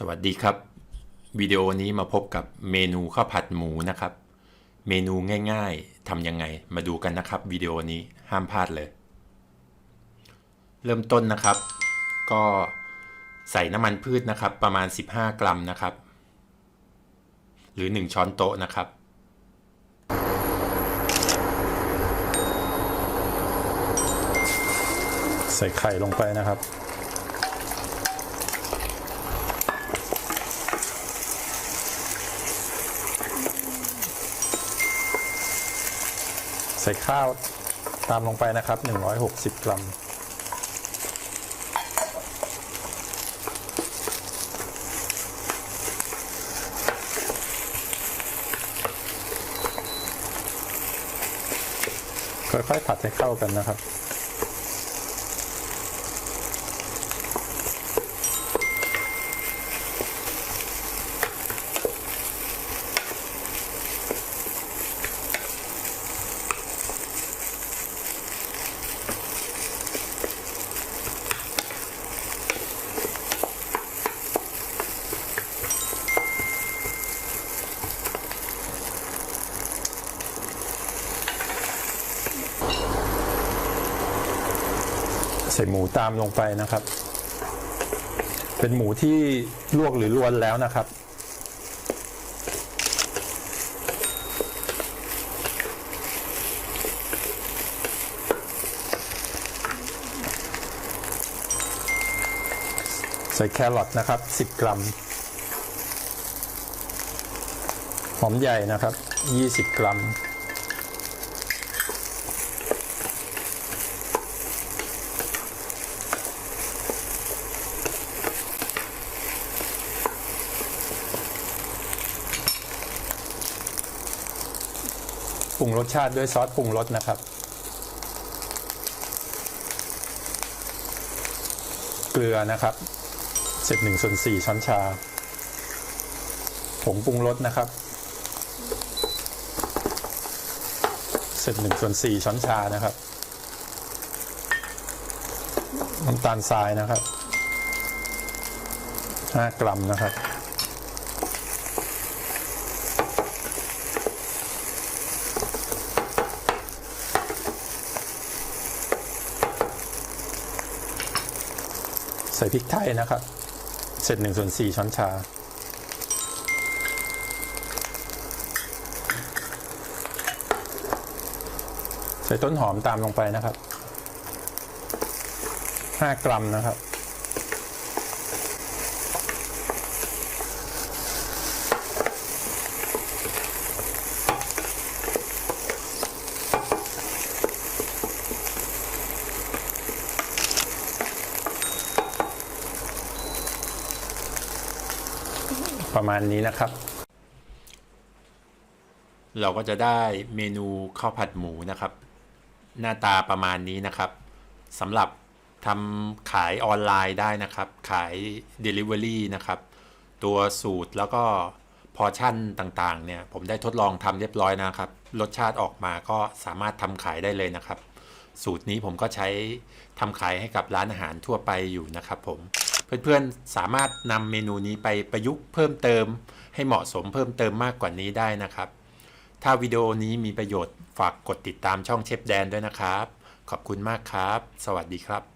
สวัสดีครับ วิดีโอนี้มาพบกับเมนูข้าวผัดหมูนะครับ เมนูง่ายๆทำยังไงมาดูกันนะครับวิดีโอนี้ห้ามพลาดเลย เริ่มต้นนะครับ ก็ใส่น้ำมันพืชนะครับ ประมาณ 15 กรัมนะครับ หรือ 1 ช้อนโต๊ะนะครับ ใส่ไข่ลงไปนะครับ ส่ข้าวตามลงไปนะครับ 160 กรัม ค่อยๆผัดให้เข้ากันนะครับ ใส่หมูตามลงไปนะครับ เป็นหมูที่ลวกหรือลวนแล้วนะครับ ใส่แครอทนะครับ 10 กรัม หอมใหญ่นะครับ 20 กรัม ปรุงรสชาติด้วยซอสปรุงรสนะครับ เกลือนะครับเสร็จหนึ่งส่วนสี่ช้อนชา ผงปรุงรสนะครับเสร็จหนึ่งส่วนสี่ช้อนชานะครับน้ำตาลทรายนะครับห้ากรัมนะครับ ใส่พริกไทยนะครับ เสร็จหนึ่งส่วนสี่ช้อนชา ใส่ต้นหอมตามลงไปนะครับห้ากรัมนะครับ ประมาณนี้นะครับ เราก็จะได้เมนูข้าวผัดหมูนะครับ หน้าตาประมาณนี้นะครับสำหรับทำขายออนไลน์ได้นะครับ ขาย Delivery นะครับ ตัวสูตรแล้วก็พอชั่นต่างๆ เนี่ย ผมได้ทดลองทำเรียบร้อยนะครับ รสชาติออกมาก็สามารถทำขายได้เลยนะครับ สูตรนี้ผมก็ใช้ทำขายให้กับร้านอาหารทั่วไปอยู่นะครับผม เพื่อนๆสามารถนำเมนูนี้ไปประยุกต์เพิ่มเติม ให้เหมาะสมเพิ่มเติมมากกว่านี้ได้นะครับ ถ้าวิดีโอนี้มีประโยชน์ฝากกดติดตามช่องเชฟแดนด้วยนะครับ ขอบคุณมากครับ สวัสดีครับ